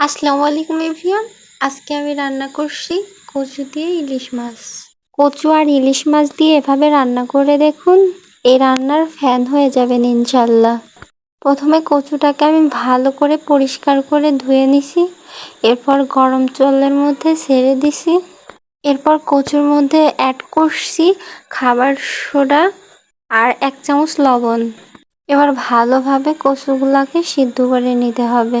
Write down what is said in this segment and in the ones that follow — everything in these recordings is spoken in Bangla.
আসসালামু আলাইকুম এভরিওয়ান। আজকে আমি রান্না করছি কচু দিয়ে ইলিশ মাছ। কচু আর ইলিশ মাছ দিয়ে এভাবে রান্না করে দেখুন, এই রান্নার ফ্যান হয়ে যাবেন ইনশাল্লাহ প্রথমে কচুটাকে আমি ভালো করে পরিষ্কার করে ধুয়ে নিছি, এরপর গরম জলের মধ্যে ছেড়ে দিছি। এরপর কচুর মধ্যে অ্যাড করছি খাবার সোডা আর এক চামচ লবণ। এবার ভালোভাবে কচুগুলাকে সিদ্ধ করে নিতে হবে।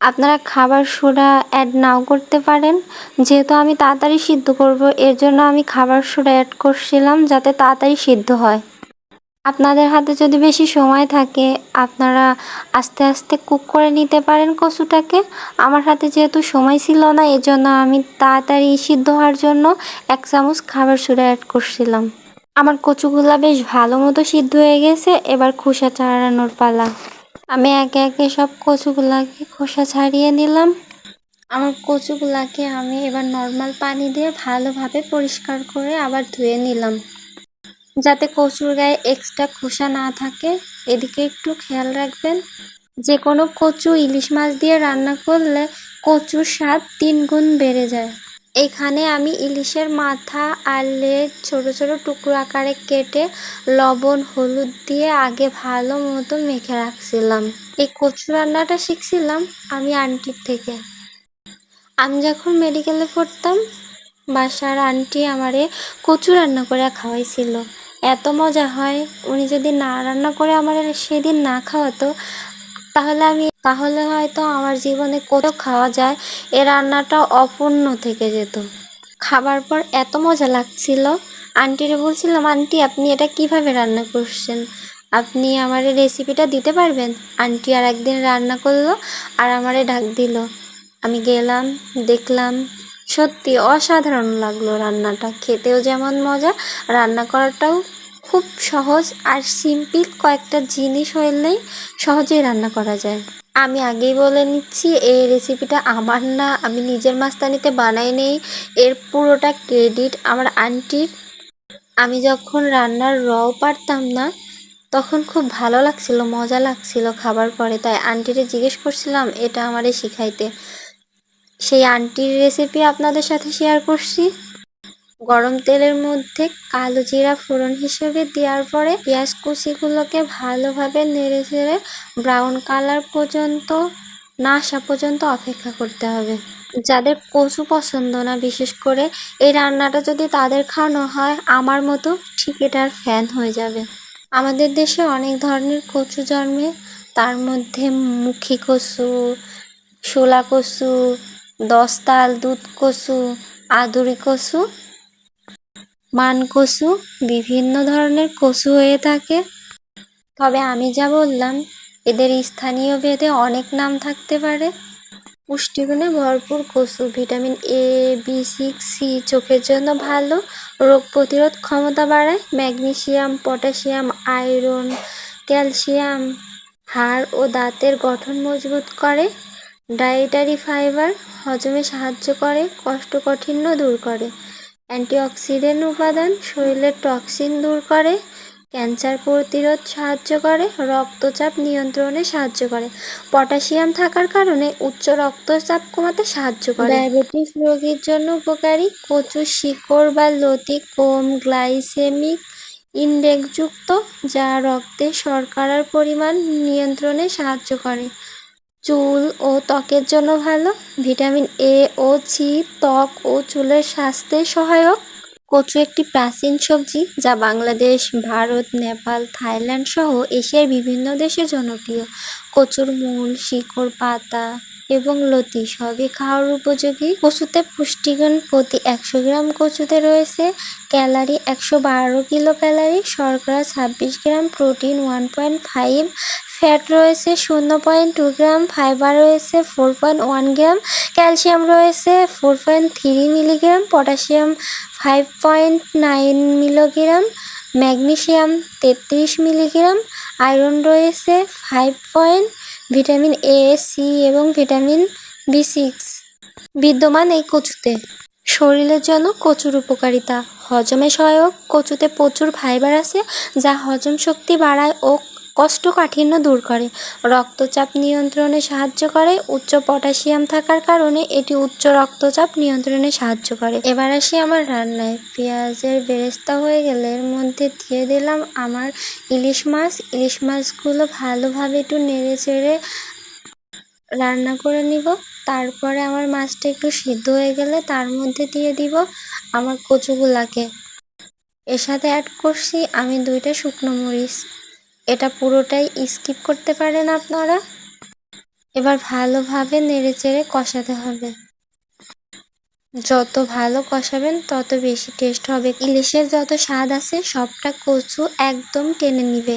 আপনারা খাবার সোডা অ্যাড নাও করতে পারেন। যেহেতু আমি তাড়াতাড়ি সিদ্ধ করব, এর জন্য আমি খাবার সোডা অ্যাড করছিলাম যাতে তাড়াতাড়ি সিদ্ধ হয়। আপনাদের হাতে যদি বেশি সময় থাকে, আপনারা আস্তে আস্তে কুক করে নিতে পারেন কচুটাকে। আমার হাতে যেহেতু সময় ছিল না, এজন্য আমি তাড়াতাড়ি সিদ্ধ হওয়ার জন্য এক চামচ খাবার সোডা অ্যাড করছিলাম। আমার কচুগুলা বেশ ভালো মতো সিদ্ধ হয়ে গেছে, এবার খোসা ছাড়ানোর পালা। আমি একে একে সব কচুগুলাকে খোসা ছাড়িয়ে নিলাম। আমার কচুগুলাকে আমি এবার নর্মাল পানি দিয়ে ভালোভাবে পরিষ্কার করে আবার ধুয়ে নিলাম। যাতে কচুর গায়ে এক্সট্রা খোসা না থাকে, এদিকে একটু খেয়াল রাখবেন যে কোনো কচু ইলিশ মাছ দিয়ে রান্না করলে কচুর স্বাদ তিন গুণ বেড়ে যায়। এখানে আমি ইলিশের মাথা আর লেজ ছোটো ছোটো টুকরো আকারে কেটে লবণ, হলুদ দিয়ে আগে ভালো মতো মেখে রাখছিলাম। এই কচু রান্নাটা শিখছিলাম আমি আন্টির থেকে। আমি যখন মেডিকেলে পড়তাম, বাসার আন্টি আমারে কচু রান্না করে খাওয়াইছিল। এত মজা হয়, উনি যদি না রান্না করে আমার সেদিন না খাওয়াতো, তাহলে আমি তাহলে হয়তো আমার জীবনে কত খাওয়া যায়, এ রান্নাটা অপূর্ণ থেকে যেত। খাবার পর এত মজা লাগছিল। আন্টিরে বলছিলাম, আন্টি, আপনি এটা কীভাবে রান্না করছেন? আপনি আমার রেসিপিটা দিতে পারবেন? আন্টি আর একদিন রান্না করল আর আমারে ডাক দিল। আমি গেলাম, দেখলাম সত্যি অসাধারণ লাগল রান্নাটা। খেতেও যেমন মজা, রান্না করাটাও খুব সহজ আর সিম্পল কয়েকটা জিনিস হইলেই সহজেই রান্না করা যায়। আমি আগেই বলে নিচ্ছি, এই রেসিপিটা আমার না। আমি নিজের মাস্তানিতে বানাই নেই। এর পুরোটা ক্রেডিট আমার আন্টির আমি যখন রান্নার রও পারতাম না, তখন খুব ভালো লাগছিল, মজা লাগছিল খাবার পরে। তাই আন্টিরে জিজ্ঞেস করছিলাম, এটা আমারে শিখাইতে। সেই আন্টির রেসিপি আপনাদের সাথে শেয়ার করছি। গরম তেলের মধ্যে কালো জিরা ফোড়ন হিসেবে দেওয়ার পরে পেঁয়াজ কুচিগুলোকে ভালোভাবে নেড়ে চেড়ে ব্রাউন কালার পর্যন্ত, না আসা পর্যন্ত অপেক্ষা করতে হবে। যাদের কচু পছন্দ না, বিশেষ করে এই রান্নাটা যদি তাদের খাওয়ানো হয়, আমার মতো ঠিক এটার ফ্যান হয়ে যাবে। আমাদের দেশে অনেক ধরনের কচু জন্মে, তার মধ্যে মুখী কচু, শোলা কচু দশতাল দুধ কচু, আদুরি কচু মান কচু বিভিন্ন ধরনের কচু হয়ে থাকে। তবে আমি যা বললাম, এদের স্থানীয় ভেদে অনেক নাম থাকতে পারে। পুষ্টিগুণে ভরপুর কচু, vitamin A B six C চোখের জন্য ভালো। রোগ প্রতিরোধ ক্ষমতা বাড়ায়। ম্যাগনেশিয়াম পটাশিয়াম আয়রন, ক্যালসিয়াম, হাড় ও দাঁতের গঠন মজবুত করে। ডায়েটারি ফাইবার হজমে সাহায্য করে, কষ্টকাঠিন্য দূর করে। অ্যান্টিঅক্সিডেন্ট উপাদান শরীরের টক্সিন দূর করে, ক্যান্সার প্রতিরোধ সাহায্য করে, রক্তচাপ নিয়ন্ত্রণে সাহায্য করে। পটাশিয়াম থাকার কারণে উচ্চ রক্তচাপ কমাতে সাহায্য করে। ডায়াবেটিস রোগীর জন্য উপকারী কচু শিকড় বা লতি কম গ্লাইসেমিক ইন্ডেক্সযুক্ত, যা রক্তে শর্করার পরিমাণ নিয়ন্ত্রণে সাহায্য করে। চুল ও ত্বকের জন্য ভালো। ভিটামিন এ ও সি ত্বক ও চুলের স্বাস্থ্যে সহায়ক। কচু একটি প্রাচীন সবজি যা বাংলাদেশ, ভারত, নেপাল, থাইল্যান্ড সহ এশিয়ার বিভিন্ন দেশে জনপ্রিয়। কচুর মূল, শিকড়, পাতা এবং লতি সবই খাওয়ার উপযোগী। কচুতে পুষ্টিগুণ প্রতি একশো গ্রাম কচুতে রয়েছে ক্যালারি একশো বারো কিলো ক্যালারি, শর্করা ছাব্বিশ gram, protein one point five, fat রয়েছে শূন্য পয়েন্ট টু গ্রাম, ফাইবার রয়েছে four point one gram, calcium রয়েছে four point three milligram, potassium five point nine milligram, magnesium তেত্রিশ মিলিগ্রাম, আয়রন রয়েছে five point vitamin A C এবং ভিটামিন বি সিক্স বিদ্যমান এই কচুতে শরীরের জন্য কচুর উপকারিতা। হজমে সহায়ক কচুতে প্রচুর ফাইবার আছে, যা হজম শক্তি বাড়ায় ও কোষ্ঠকাঠিন্য দূর করে। রক্তচাপ নিয়ন্ত্রণে সাহায্য করে। উচ্চ পটাশিয়াম থাকার কারণে এটি উচ্চ রক্তচাপ নিয়ন্ত্রণে সাহায্য করে। এবার আসি আমার রান্নায়। পেঁয়াজের বেরেস্তা হয়ে গেলে এর মধ্যে দিয়ে দিলাম আমার ইলিশ মাছ। ইলিশ মাছগুলো ভালোভাবে একটু নেড়ে চেড়ে রান্না করে নিব। তারপরে আমার মাছটা একটু সিদ্ধ হয়ে গেলে তার মধ্যে দিয়ে দিব আমার কচুগুলাকে। এর সাথে অ্যাড করছি আমি দুইটা শুকনো মরিচ। এটা পুরোটাই স্কিপ করতে পারেন আপনারা। এবার ভালোভাবে নেড়ে চেড়ে কষাতে হবে। যত ভালো কষাবেন, তত বেশি টেস্ট হবে। ইলিশের যত স্বাদ আছে, সবটা কচু একদম টেনে নিবে।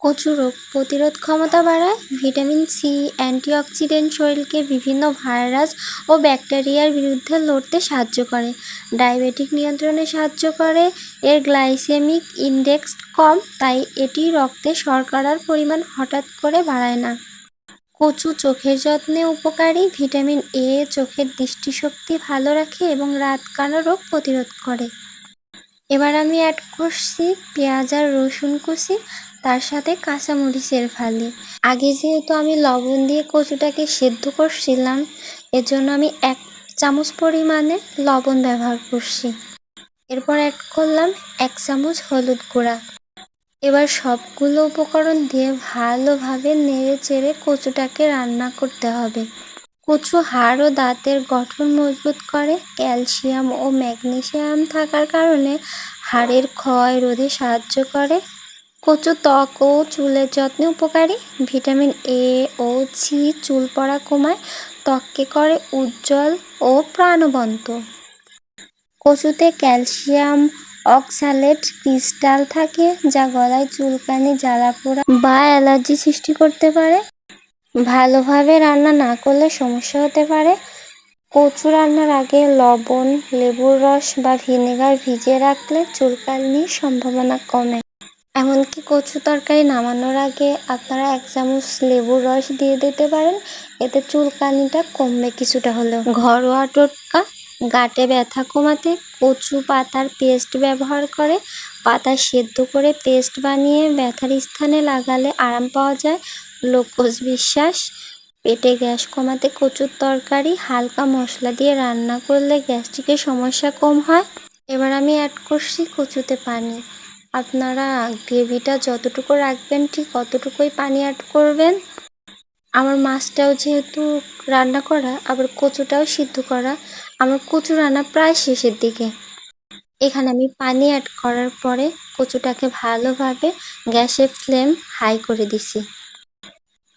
কচু রোগ প্রতিরোধ ক্ষমতা বাড়ায়, ভিটামিন সি, অ্যান্টিঅক্সিডেন্ট শরীরকে বিভিন্ন ভাইরাস ও ব্যাকটেরিয়ার বিরুদ্ধে লড়তে সাহায্য করে। ডায়াবেটিক নিয়ন্ত্রণে সাহায্য করে, এর গ্লাইসেমিক ইন্ডেক্স কম, তাই এটি রক্তে শর্করার পরিমাণ হঠাৎ করে বাড়ায় না। কচু চোখের যত্নে উপকারী, ভিটামিন এ চোখের দৃষ্টিশক্তি ভালো রাখে এবং রাত কানা রোগ প্রতিরোধ করে। এবার আমি অ্যাড করছি পেঁয়াজ আর রসুন কুচি, তার সাথে কাঁচামরিচের ফালি। আগে যেহেতু আমি লবণ দিয়ে কচুটাকে সেদ্ধ করছিলাম, এজন্য আমি এক চামচ পরিমাণে লবণ ব্যবহার করছি। এরপর অ্যাড করলাম এক চামচ হলুদ গুঁড়া। এবার সবগুলো উপকরণ দিয়ে ভালোভাবে নেড়ে চেড়ে কচুটাকে রান্না করতে হবে। কচু হাড় ও দাঁতের গঠন মজবুত করে। ক্যালসিয়াম ও ম্যাগনেসিয়াম থাকার কারণে হাড়ের ক্ষয় রোধে সাহায্য করে। কচু ত্বক ও চুলের যত্নে উপকারী। ভিটামিন এ ও সি চুল পড়া কমায়, ত্বককে করে উজ্জ্বল ও প্রাণবন্ত। কচুতে ক্যালসিয়াম অক্সালেট ক্রিস্টাল থাকে, যা গলায় চুলকানি জ্বালা পোড়া বা অ্যালার্জি সৃষ্টি করতে পারে। ভালোভাবে রান্না না করলে সমস্যা হতে পারে। কচু রান্নার আগে লবণ, লেবুর রস বা ভিনেগার ভিজিয়ে রাখলে চুলকানির সম্ভাবনা কমে। এমনকি কচু তরকারি নামানোর আগে আপনারা এক চামচ লেবুর রস দিয়ে দিতে পারেন। এতে চুলকানিটা কমবে কিছুটা হলেও। ঘরোয়া টোটকা, গাটে ব্যথা কমাতে কচু পাতার পেস্ট ব্যবহার করে। পাতা সেদ্ধ করে পেস্ট বানিয়ে ব্যথার স্থানে লাগালে আরাম পাওয়া যায়। লোকজ বিশ্বাস, পেটে গ্যাস কমাতে কচুর তরকারি, হালকা মশলা দিয়ে রান্না করলে গ্যাস্ট্রিকের সমস্যা কম হয়। এবার আমি অ্যাড করছি কচুতে পানি। আপনারা গ্রেভিটা যতটুকু রাখবেন ঠিক অতটুকুই পানি অ্যাড করবেন। আমার মাছটাও যেহেতু রান্না করা, আবার কচুটাও সিদ্ধ করা, আমার কচু রান্না প্রায় শেষের দিকে। এখানে আমি পানি অ্যাড করার পরে কচুটাকে ভালোভাবে গ্যাসের ফ্লেম হাই করে দিছি।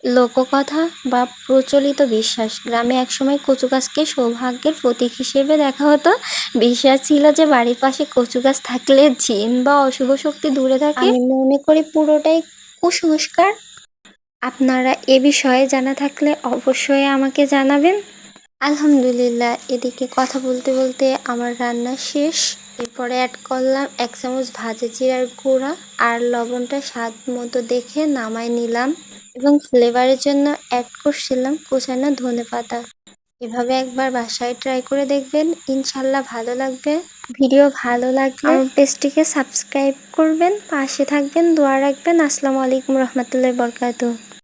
লোককথা বা প্রচলিত বিশ্বাস। গ্রামে একসময় কচু গাছকে সৌভাগ্যের প্রতীক হিসেবে দেখা হতো। বিশ্বাস ছিল যে বাড়ির পাশে কচু গাছ থাকলে জিন বা অশুভ শক্তি দূরে থাকে। আমি মনে করি পুরোটাই কুসংস্কার। আপনারা এ বিষয়ে জানা থাকলে অবশ্যই আমাকে জানাবেন। আলহামদুলিল্লাহ এদিকে কথা বলতে বলতে আমার রান্না শেষ। এরপরে অ্যাড করলাম এক চামচ ভাজা জিরার গুঁড়া আর লবণটা স্বাদ মতো দেখে নামায় নিলাম। এবং ফ্লেভারের জন্য অ্যাড করছিলাম কুচানো ধনে পাতা। এভাবে একবার বাসায় ট্রাই করে দেখবেন ইনশাল্লাহ ভালো লাগবে। ভিডিও ভালো লাগলে আমার পেজটিকে সাবস্ক্রাইব করবেন পাশে থাকবেন দোয়া রাখবেন। আসসালামু আলাইকুম রহমতুল্লাহ বরকাত